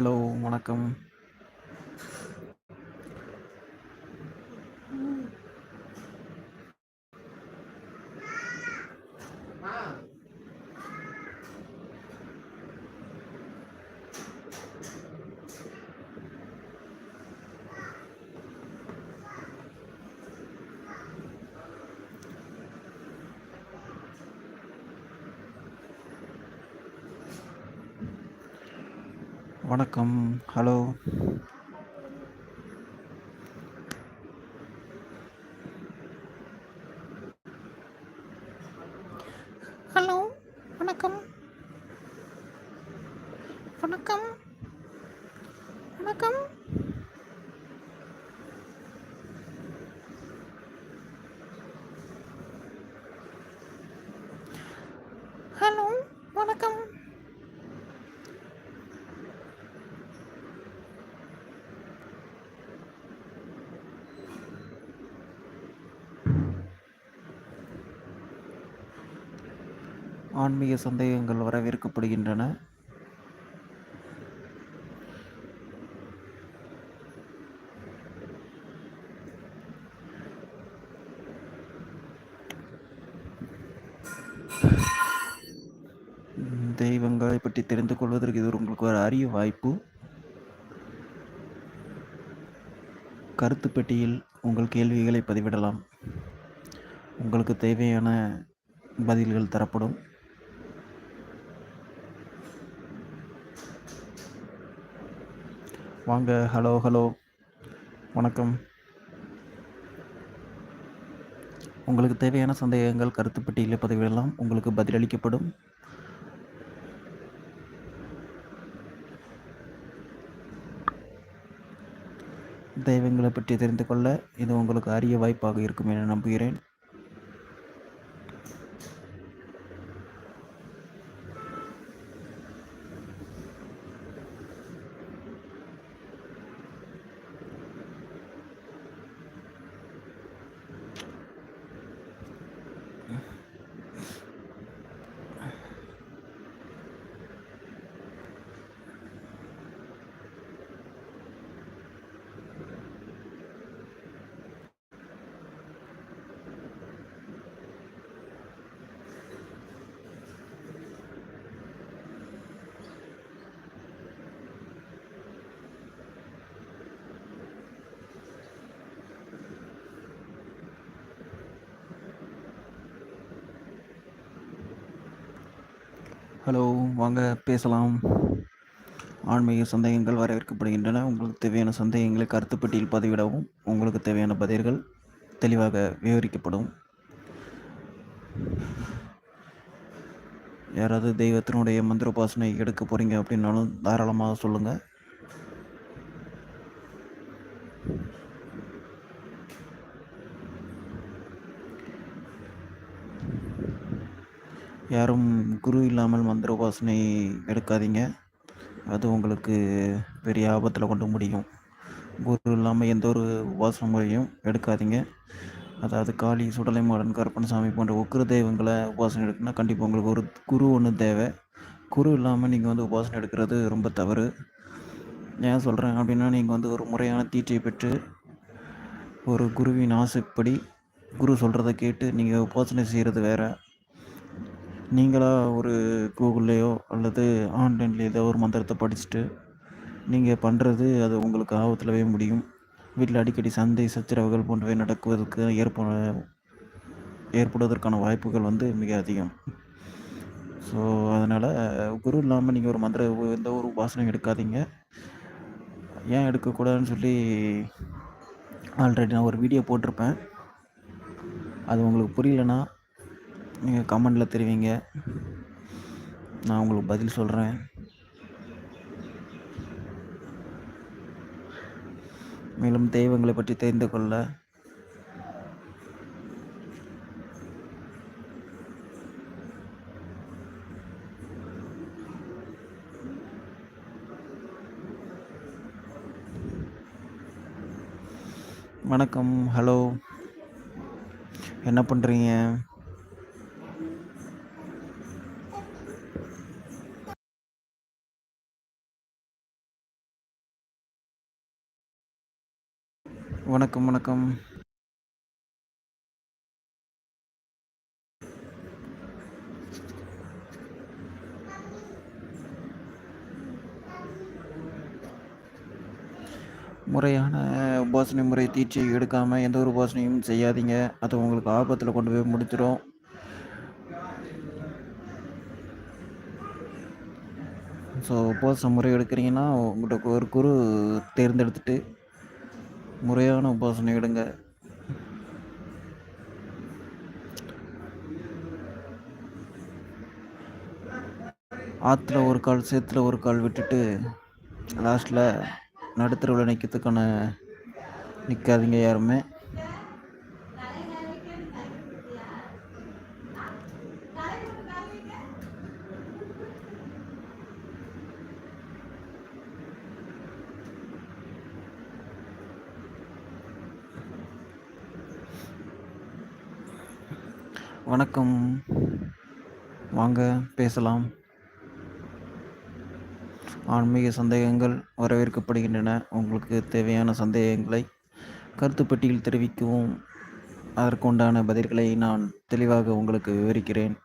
Hello வணக்கம். வணக்கம். Hello. Hello வணக்கம். வணக்கம். வணக்கம். ஹலோ வணக்கம். ஆன்மீக சந்தேகங்கள் வரவேற்கப்படுகின்றன. தெய்வங்களை பற்றி தெரிந்து கொள்வதற்கு இது உங்களுக்கு ஒரு அரிய வாய்ப்பு. கருத்து பெட்டியில் உங்கள் கேள்விகளை பதிவிடலாம். உங்களுக்கு தேவையான பதில்கள் தரப்படும். வாங்க ஹலோ ஹலோ வணக்கம். உங்களுக்கு தேவையான சந்தேகங்கள் கருத்து பட்டியலில் பதிவிடலாம். உங்களுக்கு பதிலளிக்கப்படும். தெய்வங்களை பற்றி தெரிந்து கொள்ள இது உங்களுக்கு அரிய வாய்ப்பாக இருக்கும் என நம்புகிறேன். ஹலோ வாங்க பேசலாம். ஆன்மீக சந்தேகங்கள் வரவேற்கப்படுகின்றன. உங்களுக்கு தேவையான சந்தேகங்களை கருத்துப்பட்டியில் பதிவிடவும் உங்களுக்கு தேவையான பதில்கள் தெளிவாக விவரிக்கப்படும். யாராவது தெய்வத்தினுடைய மந்திரோபாசனை எடுக்க போகிறீங்க அப்படின்னாலும் தாராளமாக சொல்லுங்கள் யாரும் குரு இல்லாமல் மந்திர உபாசனை எடுக்காதீங்க. அது உங்களுக்கு பெரிய ஆபத்தில் கொண்டு முடியும். குரு இல்லாமல் எந்த ஒரு உபாசன முறையும் எடுக்காதீங்க. அதாவது காளி சுடலை மாடன் கருப்பணசாமி போன்ற உக்கிர தெய்வங்களை உபாசனை எடுக்கணும்னா கண்டிப்பாக உங்களுக்கு ஒரு குரு ஒன்று தேவை. குரு இல்லாமல் நீங்கள் வந்து உபாசனை எடுக்கிறது ரொம்ப தவறு. ஏன் சொல்கிறேன் அப்படின்னா நீங்கள் வந்து ஒரு முறையான தீட்சை பெற்று ஒரு குருவின் ஆசைப்படி குரு சொல்கிறத கேட்டு நீங்கள் உபாசனை செய்கிறது வேறு. நீங்களாக ஒரு கூகுள்லேயோ அல்லது ஆன்லைன்லேயோ ஏதோ ஒரு மந்திரத்தை படிச்சுட்டு நீங்கள் பண்ணுறது அது உங்களுக்கு ஆபத்துலவே முடியும். வீட்டில் அடிக்கடி சந்தை சச்சரவுகள் போன்றவை நடக்குவதற்கு ஏற்ப ஏற்படுவதற்கான வாய்ப்புகள் வந்து மிக அதிகம். ஸோ அதனால் குரு இல்லாமல் நீங்கள் ஒரு மந்திர எந்த ஒரு உபாசனையும் எடுக்காதீங்க. ஏன் எடுக்கக்கூடாதுன்னு சொல்லி ஆல்ரெடி நான் ஒரு வீடியோ போட்டிருப்பேன். அது உங்களுக்கு புரியலன்னா நீங்கள் கமெண்டில் தெரிவிங்க. நான் உங்களுக்கு பதில் சொல்கிறேன். மேலும் தெய்வங்களை பற்றி தெரிந்து கொள்ள. வணக்கம். ஹலோ. என்ன பண்ணுறீங்க? வணக்கம் வணக்கம். முறையான உபாசனை முறை தீட்சை எடுக்காமல் எந்த ஒரு உபாசனையும் செய்யாதீங்க. அது உங்களுக்கு ஆபத்தில் கொண்டு போய் முடிச்சிடும் ஸோ உபாச முறை எடுக்கிறீங்கன்னா உங்கள்கிட்ட ஒரு குரு தேர்ந்தெடுத்துட்டு முறையான உபாசனை எடுங்க. ஆற்றுல ஒரு கால் சேத்துல ஒரு கால் விட்டுட்டு லாஸ்ட்டில் நடுத்தரவில் நிற்கிறதுக்கான நிற்காதீங்க யாருமே. வணக்கம். வாங்க பேசலாம். ஆன்மீக சந்தேகங்கள் வரவேற்கப்படுகின்றன. உங்களுக்கு தேவையான சந்தேகங்களை கருத்துப்பட்டியில் தெரிவிக்கவும். அதற்குண்டான பதில்களை நான் தெளிவாக உங்களுக்கு விவரிக்கிறேன்.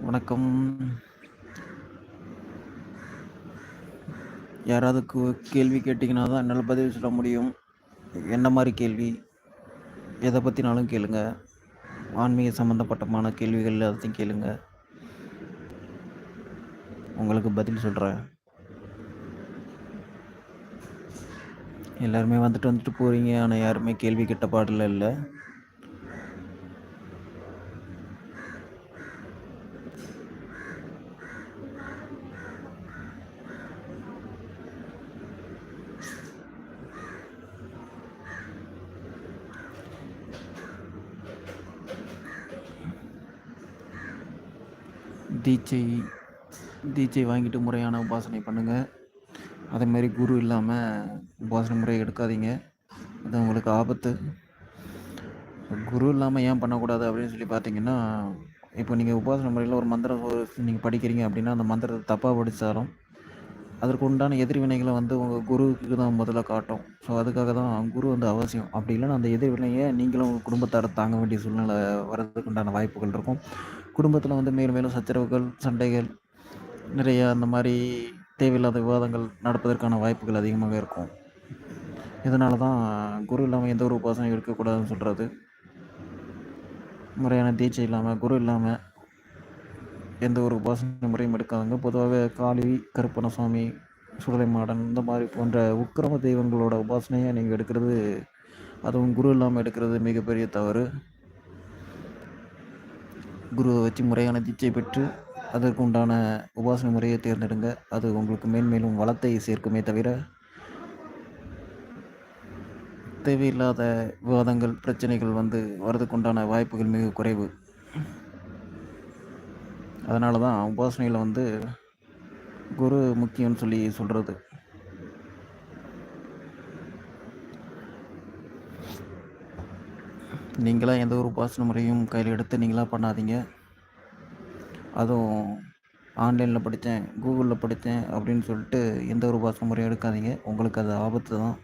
வணக்கம். யாராவது கு- கேள்வி கேட்டிங்கன்னா தான் என்னால் பதில் சொல்ல முடியும். என்ன மாதிரி கேள்வி? எதை பற்றினாலும் கேளுங்க. ஆன்மீக சம்மந்தப்பட்டமான கேள்விகள் எல்லாத்தையும் கேளுங்க. உங்களுக்கு பதில் சொல்கிறேன் எல்லாருமே வந்துட்டு வந்துட்டு போகிறீங்க ஆனால் யாருமே கேள்வி கேட்ட பாடல இல்லை. தீட்சை தீட்சை வாங்கிட்டு முறையான உபாசனை பண்ணுங்கள் அதேமாரி குரு இல்லாமல் உபாசனை முறை எடுக்காதீங்க. அது உங்களுக்கு ஆபத்து. குரு இல்லாமல் ஏன் பண்ணக்கூடாது அப்படின்னு சொல்லி பார்த்தீங்கன்னா இப்போ நீங்கள் உபாசனை முறையில் ஒரு மந்திரம் நீங்கள் படிக்கிறீங்க அப்படின்னா அந்த மந்திரத்தை தப்பாக படித்தாலும் அதற்கு உண்டான எதிர்வினைகளை வந்து உங்கள் குருவுக்கு தான் முதல்ல காட்டும். ஸோ அதுக்காக தான் குரு வந்து அவசியம். அப்படி இல்லைன்னா அந்த எதிர்வினையை நீங்களும் உங்கள் குடும்பத்தார தாங்க வேண்டிய சூழ்நிலை வர்றதுக்கு உண்டான வாய்ப்புகள் இருக்கும். குடும்பத்தில் வந்து மேலும் மேலும் சச்சரவுகள் சண்டைகள் நிறைய அந்த மாதிரி தேவையில்லாத விவாதங்கள் நடப்பதற்கான வாய்ப்புகள் அதிகமாக இருக்கும். இதனால தான் குரு இல்லாமல் எந்த ஒரு உபாசனையும் இருக்கக்கூடாதுன்னு சொல்கிறது முறையான தீட்சை இல்லாமல் குரு இல்லாமல் எந்த ஒரு உபாசனை முறையும் எடுக்காதுங்க பொதுவாக காளி கருப்பணசுவாமி சுடலை மாடன் இந்த மாதிரி போன்ற உக்கிரம தெய்வங்களோட உபாசனையை நீங்கள் எடுக்கிறது அதுவும் குரு இல்லாமல் எடுக்கிறது மிகப்பெரிய தவறு. குருவை வச்சு முறையான தீட்சை பெற்று அதற்கு உண்டான உபாசனை முறையை தேர்ந்தெடுங்க. அது உங்களுக்கு மேன்மேலும் வளத்தை சேர்க்குமே தவிர தேவையில்லாத விவாதங்கள் பிரச்சனைகள் வந்து வரதுக்குண்டான வாய்ப்புகள் மிக குறைவு. அதனால தான் உபாசனையில் வந்து குரு முக்கியம்னு சொல்லி சொல்கிறது நீங்களாக எந்த ஒரு உபாசன முறையும் கையில் எடுத்து நீங்களாக பண்ணாதீங்க. அதுவும் ஆன்லைனில் படித்தேன் கூகுளில் படித்தேன் அப்படின்னு சொல்லிட்டு எந்த ஒரு உபாசன முறையும் எடுக்காதீங்க. உங்களுக்கு அது ஆபத்து தான்